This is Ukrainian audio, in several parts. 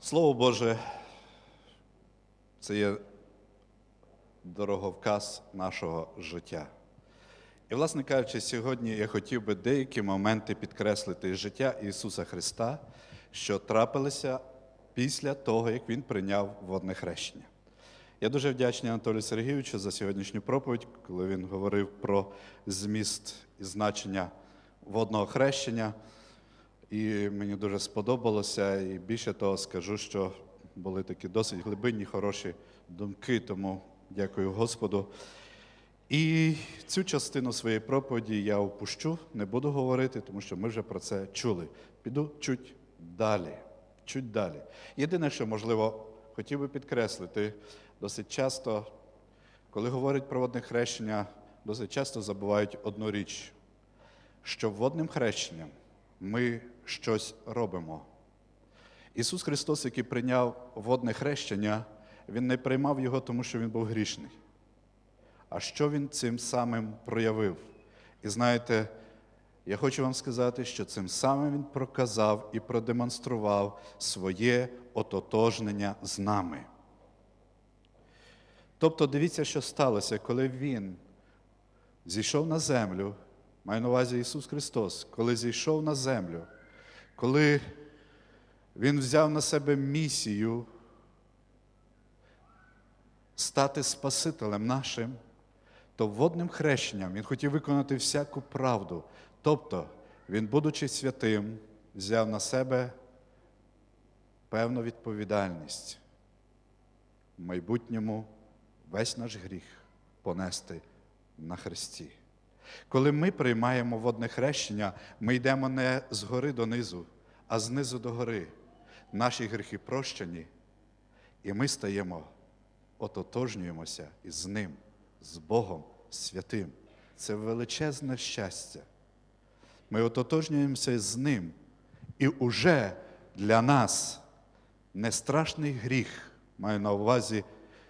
Слово Боже, це є дороговказ нашого життя. І, власне кажучи, сьогодні я хотів би деякі моменти підкреслити із життя Ісуса Христа, що трапилися після того, як Він прийняв водне хрещення. Я дуже вдячний Анатолію Сергійовичу за сьогоднішню проповідь, коли він говорив про зміст і значення водного хрещення. І мені дуже сподобалося, і більше того скажу, що були такі досить глибинні, хороші думки, тому дякую Господу. І цю частину своєї проповіді я опущу, не буду говорити, тому що ми вже про це чули. Піду чуть далі. Чуть далі. Єдине, що, можливо, хотів би підкреслити, досить часто, коли говорять про водне хрещення, досить часто забувають одну річ, що водним хрещенням ми щось робимо. Ісус Христос, який прийняв водне хрещення, Він не приймав його, тому що Він був грішний. А що Він цим самим проявив? І знаєте, я хочу вам сказати, що цим самим Він проказав і продемонстрував своє ототожнення з нами. Тобто, дивіться, що сталося, коли Він зійшов на землю, маю на увазі Ісус Христос, коли зійшов на землю, коли Він взяв на себе місію стати Спасителем нашим, то водним хрещенням Він хотів виконати всяку правду. Тобто, Він, будучи святим, взяв на себе певну відповідальність в майбутньому весь наш гріх понести на Христі. Коли ми приймаємо водне хрещення, ми йдемо не згори донизу, а знизу до гори. Наші гріхи прощені, і ми стаємо, ототожнюємося із Ним, з Богом святим. Це величезне щастя. Ми ототожнюємося з Ним. І уже для нас не страшний гріх, маю на увазі,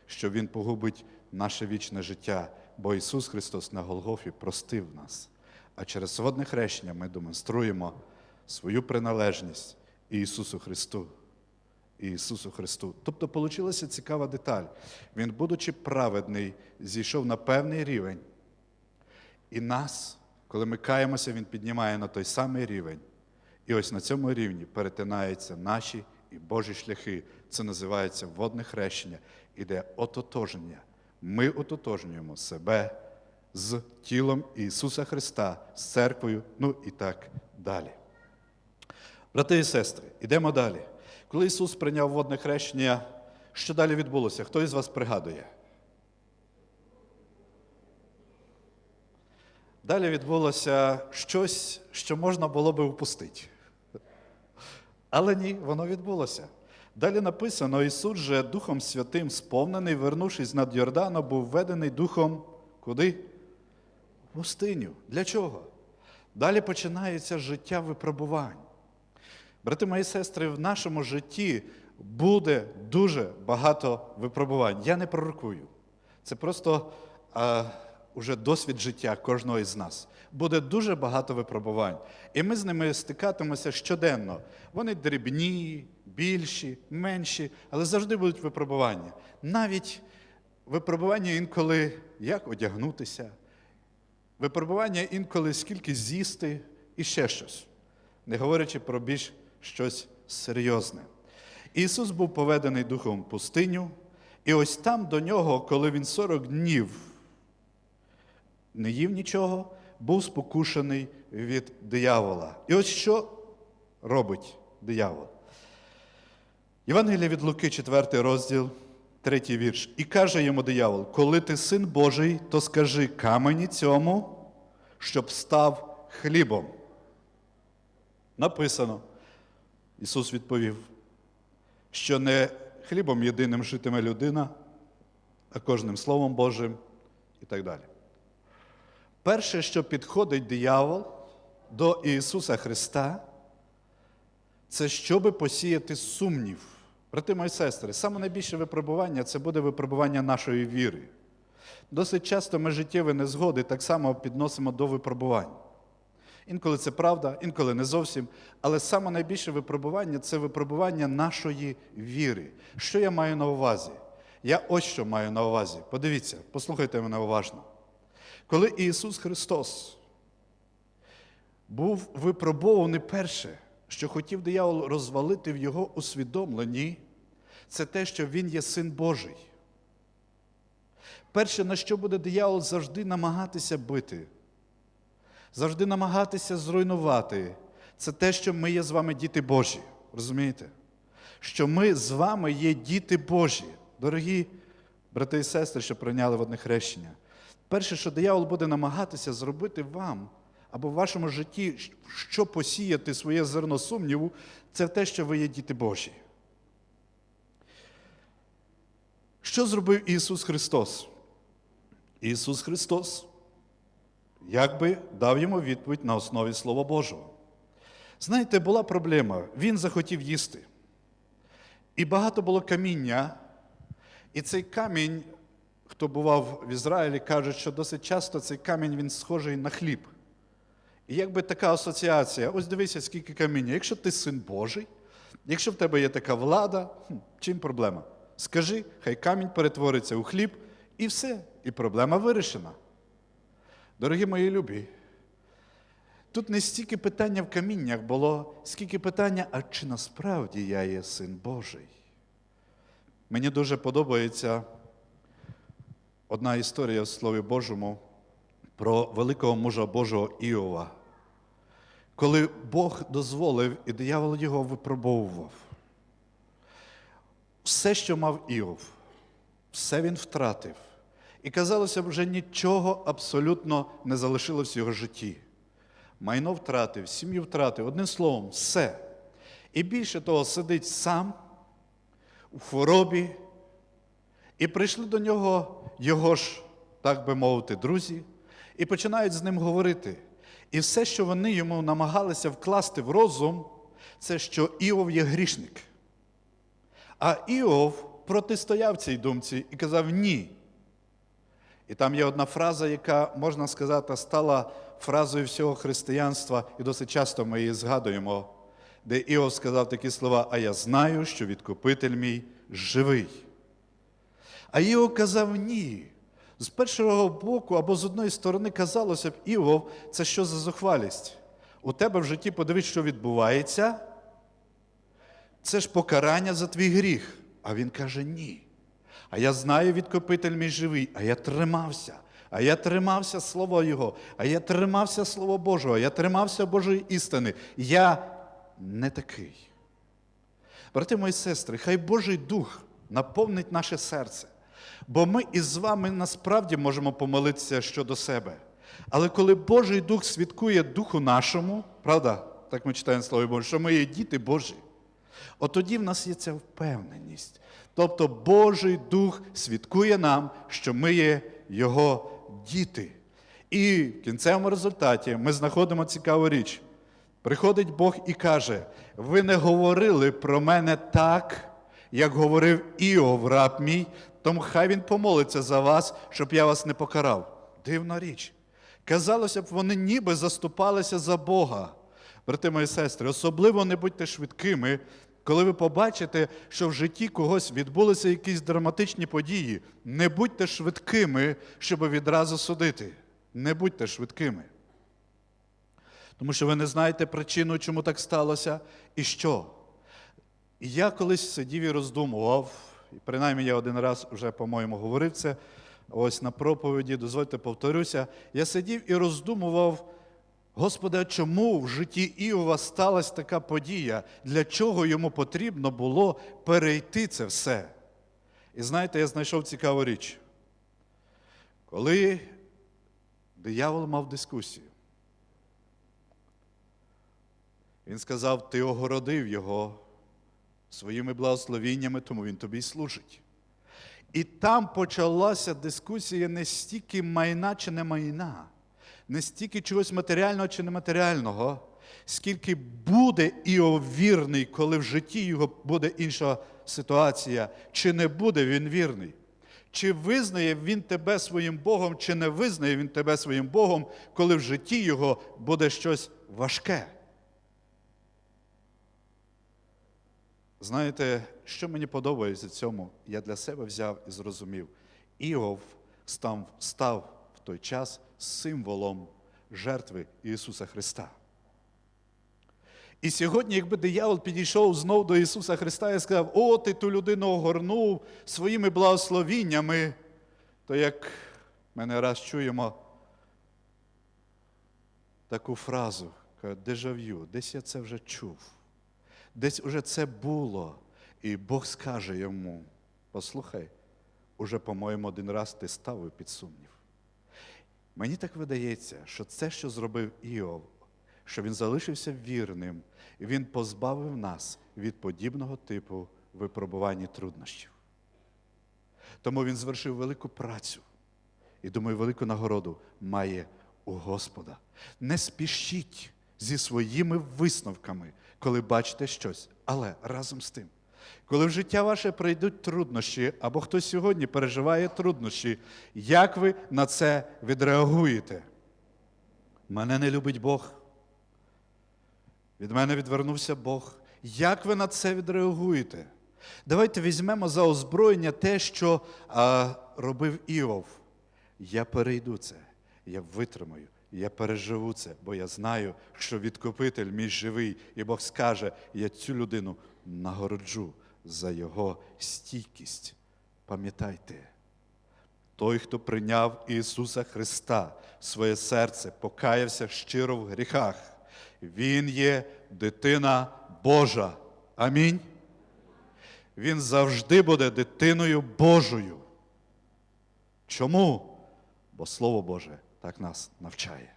що Він погубить наше вічне життя, бо Ісус Христос на Голгофі простив нас. А через водне хрещення ми демонструємо свою приналежність Ісусу Христу. Ісусу Христу. Тобто получилася цікава деталь. Він, будучи праведний, зійшов на певний рівень. І нас, коли ми каємося, Він піднімає на той самий рівень. І ось на цьому рівні перетинаються наші і Божі шляхи. Це називається водне хрещення, іде ототоження. Ми ототожнюємо себе з тілом Ісуса Христа, з церквою, ну і так далі. Брати і сестри, йдемо далі. Коли Ісус прийняв водне хрещення, що далі відбулося? Хто із вас пригадує? Далі відбулося щось, що можна було би впустити. Але ні, воно відбулося. Далі написано: Ісус же Духом Святим сповнений, вернувшись над Йорданом, був введений Духом куди? Пустиню. Для чого? Далі починається життя випробувань. Брати мої сестри, в нашому житті буде дуже багато випробувань. Я не пророкую. Це просто уже досвід життя кожного із нас. Буде дуже багато випробувань. І ми з ними стикатимемося щоденно. Вони дрібні, більші, менші, але завжди будуть випробування. Навіть випробування інколи як одягнутися, випробування інколи скільки з'їсти і ще щось, не говорячи про більш щось серйозне. Ісус був поведений духом в пустиню, і ось там до нього, коли він 40 днів не їв нічого, був спокушений від диявола. І ось що робить диявол? Євангелія від Луки, 4 розділ, 3 вірш. І каже йому диявол: коли ти син Божий, то скажи камені цьому, щоб став хлібом. Написано. Ісус відповів, що не хлібом єдиним житиме людина, а кожним Словом Божим і так далі. Перше, що підходить диявол до Ісуса Христа, це щоби посіяти сумнів. Брати мої сестри, саме найбільше випробування це буде випробування нашої віри. Досить часто ми життєві незгоди так само підносимо до випробувань. Інколи це правда, інколи не зовсім. Але саме найбільше випробування це випробування нашої віри. Що я маю на увазі? Я ось що маю на увазі. Подивіться, послухайте мене уважно. Коли Ісус Христос був випробований перше, що хотів диявол розвалити в його усвідомленні, це те, що Він є син Божий. Перше, на що буде диявол завжди намагатися бити, завжди намагатися зруйнувати, це те, що ми є з вами діти Божі. Розумієте? Що ми з вами є діти Божі. Дорогі брати і сестри, що прийняли водне хрещення. Перше, що диявол буде намагатися зробити вам або в вашому житті, що посіяти своє зерно сумніву, це те, що ви є діти Божі. Що зробив Ісус Христос? Ісус Христос якби дав йому відповідь на основі Слова Божого. Знаєте, була проблема. Він захотів їсти. І багато було каміння. І цей камінь, хто бував в Ізраїлі, каже, що досить часто цей камінь він схожий на хліб. І якби така асоціація, ось дивися, скільки каміння. Якщо ти син Божий, якщо в тебе є така влада, чим проблема? Скажи, хай камінь перетвориться у хліб, і все, і проблема вирішена. Дорогі мої любі, тут не стільки питання в каміннях було, скільки питання, а чи насправді я є син Божий? Мені дуже подобається одна історія в Слові Божому про великого мужа Божого Іова. Коли Бог дозволив і диявол його випробовував. Все, що мав Іов, все він втратив. І казалося вже нічого абсолютно не залишилось в його житті. Майно втратив, сім'ю втратив, одним словом, все. І більше того, сидить сам у хворобі, і прийшли до нього його ж, так би мовити, друзі, і починають з ним говорити. І все, що вони йому намагалися вкласти в розум, це що Іов є грішник. А Іов протистояв цій думці і казав ні. І там є одна фраза, яка, можна сказати, стала фразою всього християнства, і досить часто ми її згадуємо, де Іов сказав такі слова: А я знаю, що відкупитель мій живий. А Іов казав ні. З першого боку або з одної сторони казалося б, Іов, це що за зухвалість? У тебе в житті подивись, що відбувається. Це ж покарання за твій гріх. А він каже ні. А я знаю, відкупитель мій живий, а я тримався. А я тримався Слова Його, а я тримався Слова Божого, я тримався Божої істини. Я не такий. Брати мої сестри, хай Божий Дух наповнить наше серце. Бо ми із вами насправді можемо помолитися щодо себе. Але коли Божий Дух свідкує Духу нашому, правда, так ми читаємо Слово Боже, що ми є діти Божі, от тоді в нас є ця впевненість. Тобто Божий Дух свідкує нам, що ми є Його діти. І в кінцевому результаті ми знаходимо цікаву річ. Приходить Бог і каже: ви не говорили про мене так, як говорив Іов, раб мій, тому хай він помолиться за вас, щоб я вас не покарав. Дивна річ. Казалося б, вони ніби заступалися за Бога. Брати мої сестри, особливо не будьте швидкими, коли ви побачите, що в житті когось відбулися якісь драматичні події. Не будьте швидкими, щоб відразу судити. Не будьте швидкими. Тому що ви не знаєте причину, чому так сталося і що. Я колись сидів і роздумував, і принаймні я один раз вже, по-моєму, говорив це ось на проповіді, дозвольте повторюся. Я сидів і роздумував, Господи, чому в житті Іова сталася така подія? Для чого йому потрібно було перейти це все? І знаєте, я знайшов цікаву річ. Коли диявол мав дискусію, він сказав: Ти огородив його своїми благословіннями, тому він тобі й служить. І там почалася дискусія не стільки майна чи не майна, не стільки чогось матеріального чи нематеріального, скільки буде Іов вірний, коли в житті його буде інша ситуація, чи не буде він вірний. Чи визнає він тебе своїм Богом, чи не визнає він тебе своїм Богом, коли в житті його буде щось важке. Знаєте, що мені подобається в цьому, я для себе взяв і зрозумів. Іов став, став в той час символом жертви Ісуса Христа. І сьогодні, якби диявол підійшов знов до Ісуса Христа і сказав, о, ти ту людину огорнув своїми благословіннями, то як ми не раз чуємо таку фразу, дежав'ю, десь я це вже чув, десь уже це було. І Бог скаже йому: послухай, уже, по-моєму, один раз ти ставив під сумнів. Мені так видається, що це, що зробив Іов, що він залишився вірним, він позбавив нас від подібного типу випробувань і труднощів. Тому він звершив велику працю і, думаю, велику нагороду має у Господа. Не спішіть зі своїми висновками, коли бачите щось, але разом з тим. Коли в життя ваше прийдуть труднощі, або хтось сьогодні переживає труднощі, як ви на це відреагуєте? Мене не любить Бог. Від мене відвернувся Бог. Як ви на це відреагуєте? Давайте візьмемо за озброєння те, що а, робив Іов. Я перейду це, я витримаю, я переживу це, бо я знаю, що відкупитель мій живий, і Бог скаже, я цю людину нагороджу за його стійкість. Пам'ятайте, той, хто прийняв Ісуса Христа в своє серце, покаявся щиро в гріхах, Він є дитина Божа. Амінь. Він завжди буде дитиною Божою. Чому? Бо Слово Боже так нас навчає.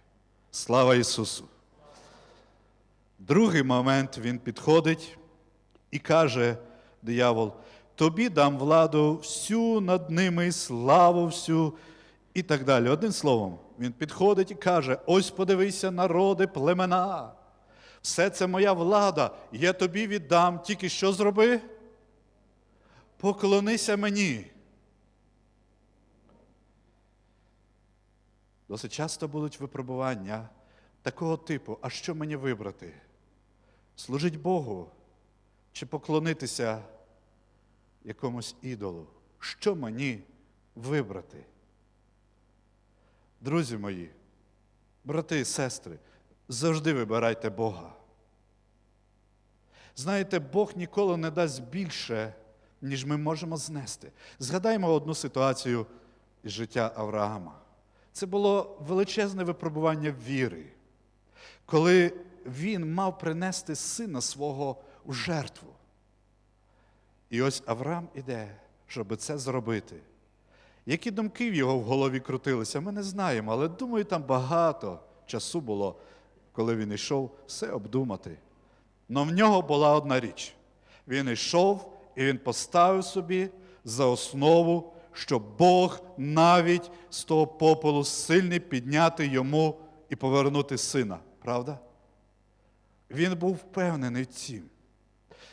Слава Ісусу! Другий момент він підходить і каже, диявол, тобі дам владу всю над ними, славу всю і так далі. Одним словом, він підходить і каже: ось подивися, народи, племена. Все це моя влада, я тобі віддам. Тільки що зроби? Поклонися мені. Досить часто будуть випробування такого типу, а що мені вибрати? Служить Богу чи поклонитися якомусь ідолу? Що мені вибрати? Друзі мої, брати і сестри, завжди вибирайте Бога. Знаєте, Бог ніколи не дасть більше, ніж ми можемо знести. Згадаймо одну ситуацію із життя Авраама. Це було величезне випробування віри, коли він мав принести сина свого у жертву. І ось Авраам іде, щоб це зробити. Які думки в його в голові крутилися, ми не знаємо, але думаю, там багато часу було, коли він йшов все обдумати. Но в нього була одна річ. Він йшов і він поставив собі за основу, що Бог навіть з того попелу сильний підняти йому і повернути сина. Правда? Він був впевнений в цім.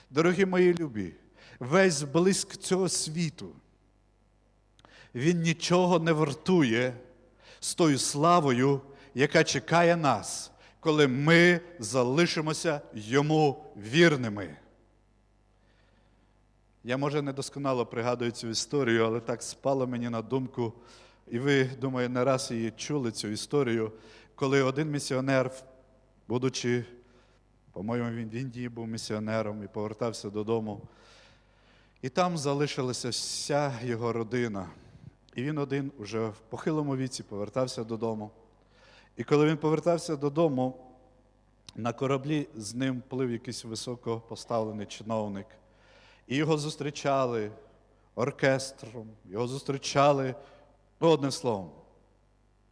Дорогі мої любі, весь блиск цього світу, він нічого не вартує з тою славою, яка чекає нас, коли ми залишимося йому вірними. Я, може, недосконало пригадую цю історію, але так спало мені на думку, і ви, думаю, не раз її чули цю історію, коли один місіонер, будучи, по-моєму, він в Індії був місіонером і повертався додому, і там залишилася вся його родина. І він один уже в похилому віці повертався додому. І коли він повертався додому, на кораблі з ним плив якийсь високопоставлений чиновник. І його зустрічали оркестром, його зустрічали, ну, одним словом,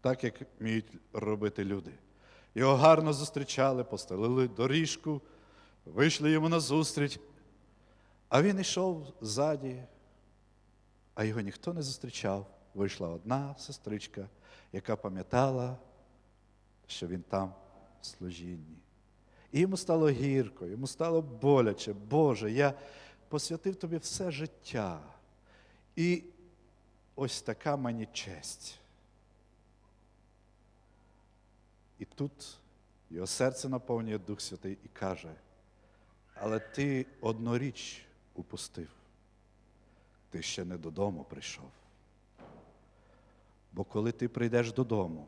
так, як вміють робити люди. Його гарно зустрічали, постелили доріжку, вийшли йому на зустріч, а він йшов ззаді, а його ніхто не зустрічав. Вийшла одна сестричка, яка пам'ятала, що він там в служінні. І йому стало гірко, йому стало боляче. Боже, я посвятив тобі все життя. І ось така мені честь. І тут Його серце наповнює Дух Святий і каже, але ти одну річ упустив, ти ще не додому прийшов. Бо коли ти прийдеш додому,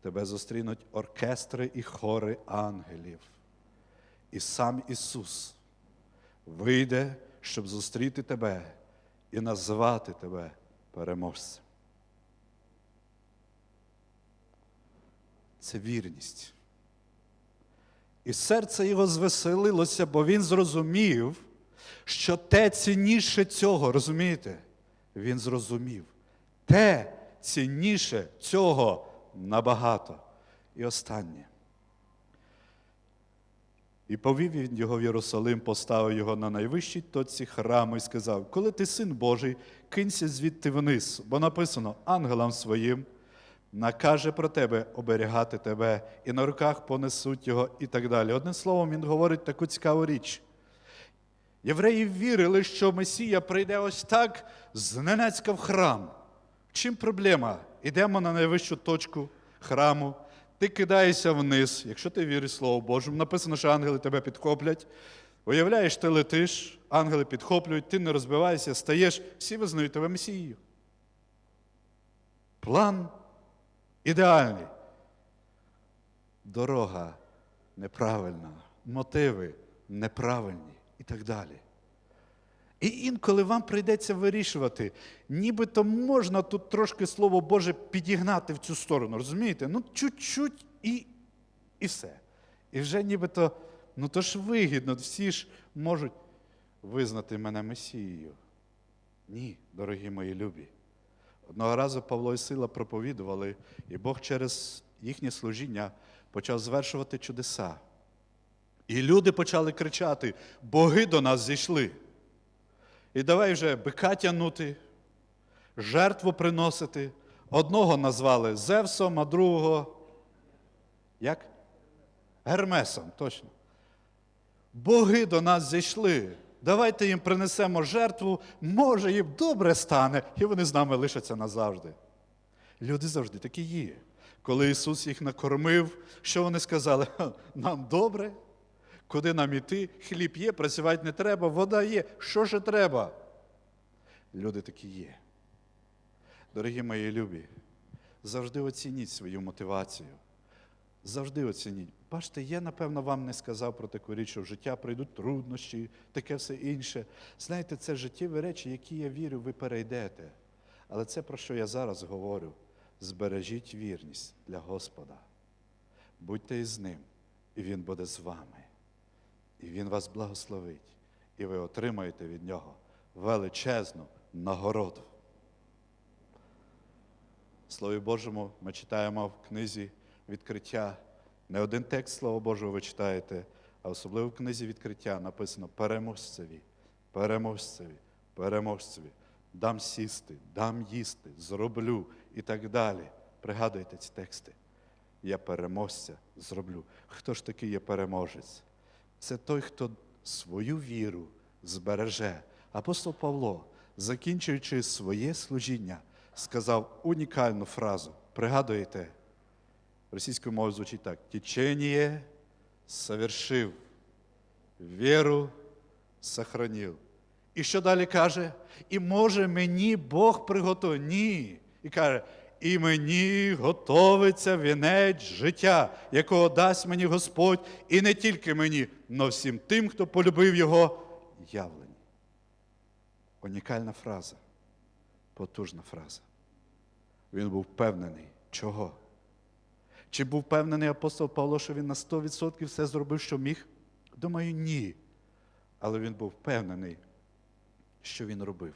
тебе зустрінуть оркестри і хори ангелів. І сам Ісус вийде, щоб зустріти тебе і назвати тебе переможцем. Це вірність. І серце його звеселилося, бо він зрозумів, що те цінніше цього, розумієте? Він зрозумів. Те цінніше цього набагато. І останнє. І повів він його в Єрусалим, поставив його на найвищій точці храму і сказав: Коли ти син Божий, кинься звідти вниз, бо написано ангелам своїм, накаже про тебе оберігати тебе, і на руках понесуть його, і так далі. Одним словом, він говорить таку цікаву річ. Євреї вірили, що Месія прийде ось так зненацька в храм. Чим проблема? Ідемо на найвищу точку храму, ти кидаєшся вниз, якщо ти віриш Слову Божому, написано, що ангели тебе підхоплять. Уявляєш, ти летиш, ангели підхоплюють, ти не розбиваєшся, стаєш, всі визнають тебе Месією. План ідеальний. Дорога неправильна, мотиви неправильні і так далі. І інколи вам прийдеться вирішувати, нібито можна тут трошки Слово Боже підігнати в цю сторону, розумієте? Ну, чуть-чуть і, і все. І вже нібито, ну то ж вигідно, всі ж можуть визнати мене Месією. Ні, дорогі мої любі. Одного разу Павло і Сила проповідували, і Бог через їхнє служіння почав звершувати чудеса. І люди почали кричати: боги до нас зійшли. І давай вже бика тягнути, жертву приносити. Одного назвали Зевсом, а другого як? Гермесом, точно. Боги до нас зійшли. Давайте їм принесемо жертву, може, їм добре стане, і вони з нами лишаться назавжди. Люди завжди такі є. Коли Ісус їх накормив, що вони сказали? Нам добре, куди нам іти? Хліб є, працювати не треба, вода є. Що ж треба? Люди такі є. Дорогі мої любі, завжди оцініть свою мотивацію. Завжди оцініть. Бачите, я, напевно, вам не сказав про таку річ, що в життя прийдуть труднощі, таке все інше. Знаєте, це життєві речі, які я вірю, ви перейдете. Але це, про що я зараз говорю, збережіть вірність для Господа. Будьте із ним, і Він буде з вами. І Він вас благословить, і ви отримаєте від нього величезну нагороду. Слові Божому ми читаємо в книзі відкриття. Не один текст Слова Божого ви читаєте, а особливо в книзі відкриття написано переможцеві, переможцеві, переможцеві. Дам сісти, дам їсти, зроблю і так далі. Пригадуйте ці тексти. Я переможця зроблю. Хто ж такий є переможець? Це той, хто свою віру збереже. Апостол Павло, закінчуючи своє служіння, сказав унікальну фразу. Пригадуєте? Російською мовою звучить так: течение совершив, віру сохранив. І що далі каже? І може мені Бог приготує. Ні. І каже, і мені готовиться вінець життя, якого дасть мені Господь, і не тільки мені, но всім тим, хто полюбив його явлення. Унікальна фраза, потужна фраза. Він був впевнений, чого? Чи був впевнений апостол Павло, що він на 100% все зробив, що міг? Думаю, ні. Але він був впевнений, що він робив.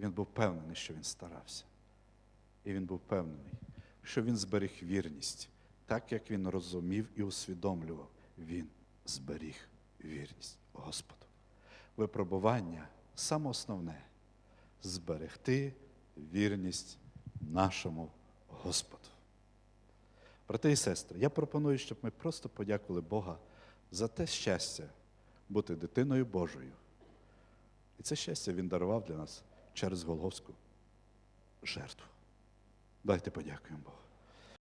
Він був впевнений, що він старався. І він був впевнений, що він зберіг вірність, так як він розумів і усвідомлював, він зберіг вірність Господу. Випробування саме основне зберегти вірність нашому Господу. Брати і сестри, я пропоную, щоб ми просто подякували Бога за те щастя бути дитиною Божою. І це щастя Він дарував для нас через Голговську жертву. Давайте подякуємо Богу.